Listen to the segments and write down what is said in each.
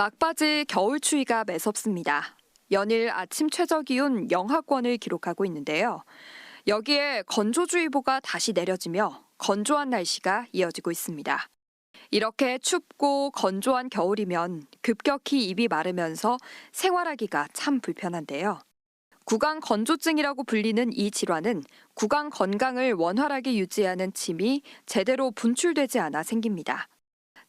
막바지 겨울 추위가 매섭습니다. 연일 아침 최저 기온 영하권을 기록하고 있는데요. 여기에 건조주의보가 다시 내려지며 건조한 날씨가 이어지고 있습니다. 이렇게 춥고 건조한 겨울이면 급격히 입이 마르면서 생활하기가 참 불편한데요. 구강 건조증이라고 불리는 이 질환은 구강 건강을 원활하게 유지하는 침이 제대로 분출되지 않아 생깁니다.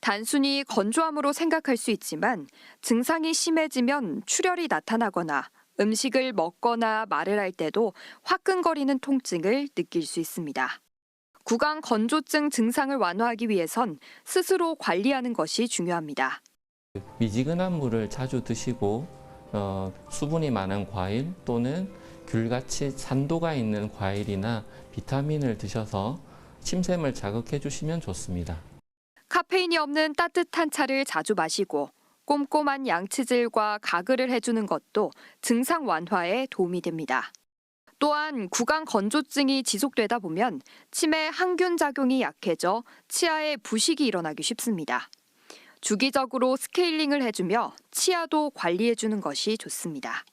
단순히 건조함으로 생각할 수 있지만 증상이 심해지면 출혈이 나타나거나 음식을 먹거나 말을 할 때도 화끈거리는 통증을 느낄 수 있습니다. 구강 건조증 증상을 완화하기 위해선 스스로 관리하는 것이 중요합니다. 미지근한 물을 자주 드시고 어, 수분이 많은 과일 또는 귤같이 산도가 있는 과일이나 비타민을 드셔서 침샘을 자극해 주시면 좋습니다. 카페인이 없는 따뜻한 차를 자주 마시고 꼼꼼한 양치질과 가글을 해주는 것도 증상 완화에 도움이 됩니다. 또한 구강 건조증이 지속되다 보면 치매 항균 작용이 약해져 치아에 부식이 일어나기 쉽습니다. 주기적으로 스케일링을 해주며 치아도 관리해주는 것이 좋습니다.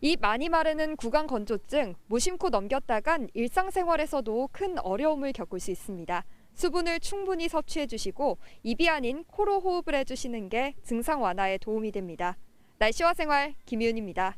이 많이 마르는 구강 건조증 무심코 넘겼다간 일상생활에서도 큰 어려움을 겪을 수 있습니다. 수분을 충분히 섭취해 주시고 입이 아닌 코로 호흡을 해 주시는 게 증상 완화에 도움이 됩니다. 날씨와 생활 김윤입니다.